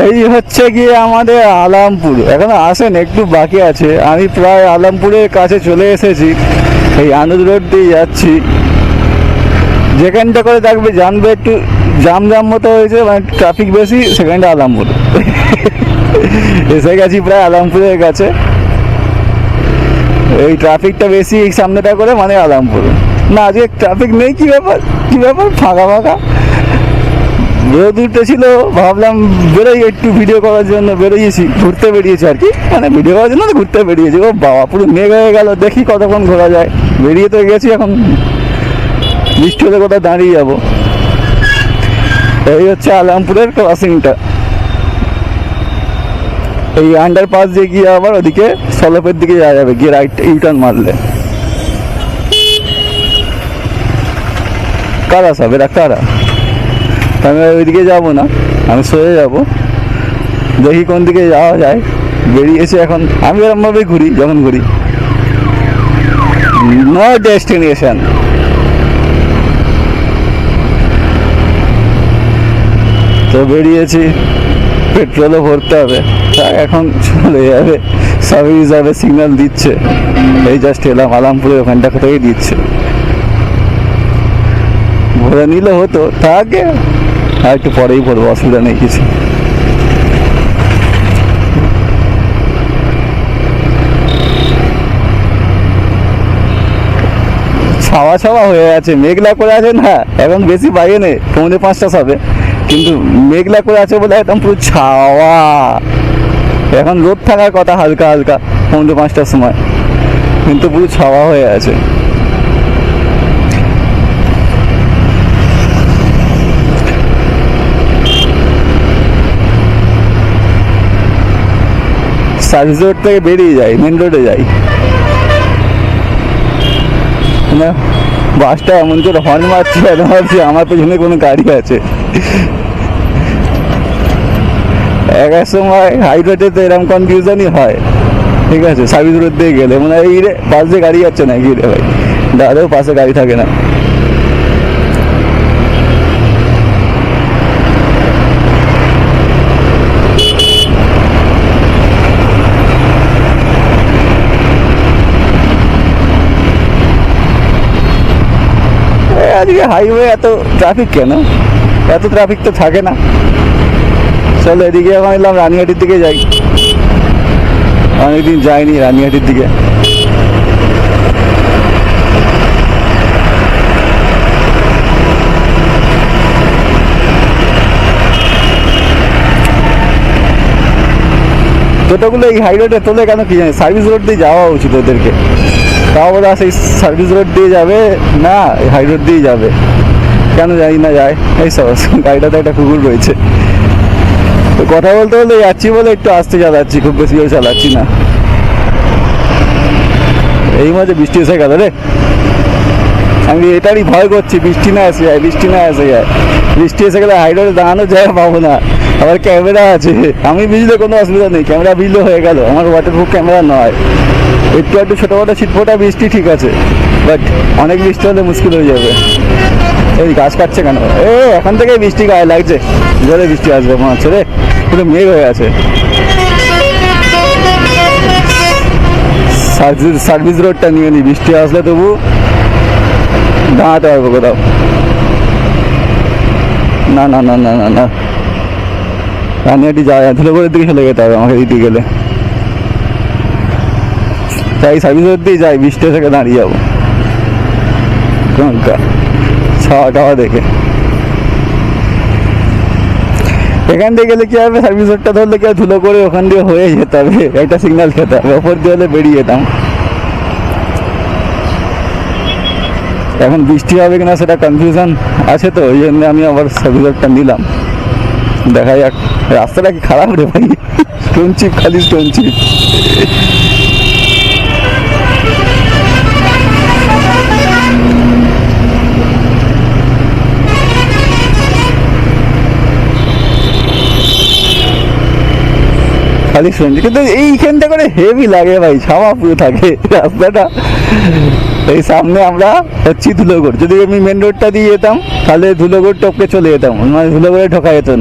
এই হচ্ছে গিয়ে আমাদের আলামপুর। এখন আসেন, একটু বাকি আছে। আমি প্রায় আলামপুরের কাছে চলে এসেছি। এই আনন্দ রোড দিয়ে যাচ্ছি। যেখানটা করে দেখবে জানবে একটু জাম জাম মতো হয়েছে মানে ট্রাফিক বেশি, সেখানটা আলামপুর। এসে গেছি প্রায় আলামপুরের কাছে। এই ট্রাফিকটা বেশি এই সামনেটা করে মানে আলামপুর। না, আজকে ট্রাফিক নেই, কি ব্যাপার? কি ব্যাপার? ফাঁকা ফাঁকা? রোদ উঠেছিল ভাবলাম বেরোই একটু ভিডিও করার জন্য বেরিয়েছি ঘুরতে বেরিয়েছি আর কি। মানে ভিডিও করার জন্য ঘুরতে বেরিয়েছি। ও বাবা, পুরো মেঘ হয়ে গেল, দেখি কতক্ষণ ঘোরা যায়। বেরিয়ে তো গেছি এখন বৃষ্টি হলে কোথাও দাঁড়িয়ে যাব। এই হচ্ছে আলামপুরের ক্রসিংটা এই আন্ডারপাস দিয়ে গিয়ে আবার ওদিকে সলপের দিকে যাওয়া যাবে, গিয়ে রাইট ইউটার্ন মারলে। কারা সব? এরা কারা আমি ওইদিকে যাব না, আমি সরে যাব। দেখি কোন দিকে যাওয়া যায়। বেরিয়েছে এখন, আমি এরমভাবে ঘুরি যখন ঘুরি। No destination. তো বেরিয়েছি পেট্রোলও ভরতে হবে। তা এখন চলে যাবে। সবই যাবে সিগন্যাল দিচ্ছে। এই জাস্ট এলাম, আলামপুরের ওখানটা থেকেই দিচ্ছে। ভরে নিলে হতো থাকে আর একটু পরেই পড়ব, অসুবিধা নেই কিছু। ছাওয়া ছাওয়া হয়ে আছে, মেঘলা করে আছে না? এখন বেশি বাইরে নেই, পৌনে পাঁচটা সবে। কিন্তু মেঘলা করে আছে বলে একদম পুরো ছাওয়া। এখন রোদ থাকার কথা হালকা হালকা, পৌনে পাঁচটার সময়। কিন্তু পুরো ছাওয়া হয়ে আছে। সার্ভিস রোড থেকে বেরিয়ে যাই মেন রোডে যাই। না বাসটা এমন করে হর্ন মারছে আর ভাবছি আমার পেছনে কোনো গাড়ি আছে। এক এক সময় হাই রোডে তো এরকম কনফিউশনই হয়। ঠিক আছে সার্ভিস রোড দিয়ে গেলে। মানে এই রে পাশ দিয়ে গাড়ি যাচ্ছে না কি রে ভাই। দাদাও পাশে গাড়ি থাকে না এ, আজকে হাইওয়ে এত ট্রাফিক কেন? এত ট্রাফিক তো থাকে না। চলো এদিকে এখন এলাম রানিহাটির দিকে যাই। অনেকদিন যাইনি রানিহাটির দিকে। টোটোগুলো এই হাই রোডে তোলে কেন কি জানি? সার্ভিস রোড দিয়ে যাওয়া উচিত ওদেরকে। তাও ওরা সেই সার্ভিস রোড দিয়ে যাবে? না হাই রোড দিয়ে যাবে। কেন জানি না যায়। এই সব, গাড়িটাতে একটা কুকুর রয়েছে। তো কথা বলতে বলতে যাচ্ছি বলে একটু আস্তে চালাচ্ছি, খুব বেশি চালাচ্ছি না। এই মাঝে বৃষ্টি এসে গেল রে। আমি এটারই ভয় করছি, বৃষ্টি না এসে যায়, বৃষ্টি না এসে যায়। বৃষ্টি এসে গেলে হাই রোডে দাঁড়ানোর জায়গা পাবো না। আবার ক্যামেরা আছে। আমি ভিজলে কোনো অসুবিধা নেই ক্যামেরা ভিজলে হয়ে গেল। আমার ওয়াটারপ্রুফ ক্যামেরা নয়। একটু একটু ছোটো মোটো ছিটফোটা বৃষ্টি ঠিক আছে বাট অনেক বৃষ্টি হলে মুশকিল হয়ে যাবে। এই গাছ কাটছে কেন? এ, এখন থেকে বৃষ্টি গায়ে লাগছে। জোরে বৃষ্টি আসবে, মনে হচ্ছে রে। পুরো মেঘ হয়ে আছে। সার্ভিস সার্ভিস রোডটা নিয়ে নি, বৃষ্টি আসলে তবু দাঁড়াতে পারব কোথাও। না না না না না না। রানিয়াটি যাওয়া যায় ধুলোগড়ের দিকে চলে যেতে হবে আমাকে দিতে গেলে। তাই সার্ভিস দিয়ে যাই, বৃষ্টি থেকে দাঁড়িয়ে যাব। ছাওয়া টাওয়া দেখে। এখান দিয়ে গেলে কি হবে? সার্ভিস রোডটা ধরলে কি ধুলো করে ওখান দিয়ে হয়ে যেতে হবে? একটা সিগন্যাল খেতে হবে। ওপর দিয়ে হলে বেরিয়ে যেতাম। এখন বৃষ্টি হবে কিনা সেটা কনফিউশন আছে তো, ওই জন্য আমি আবার সার্ভিস নিলাম। দেখা যাক, রাস্তাটা কি খারাপ রে ভাই? স্টোন খালি স্টোন খালি শুনছি কিন্তু এইখানটা করে হেভি লাগে ভাই, ছাওয়া পুরো থাকে রাস্তাটা। এই সামনে আমরা হচ্ছি ধুলোগড় যদি আমি মেন রোডটা দিয়ে যেতাম, তাহলে ধুলোগড় টপকে চলে যেতাম। মানে ধুলোগড়ে ঢোকা যেত না।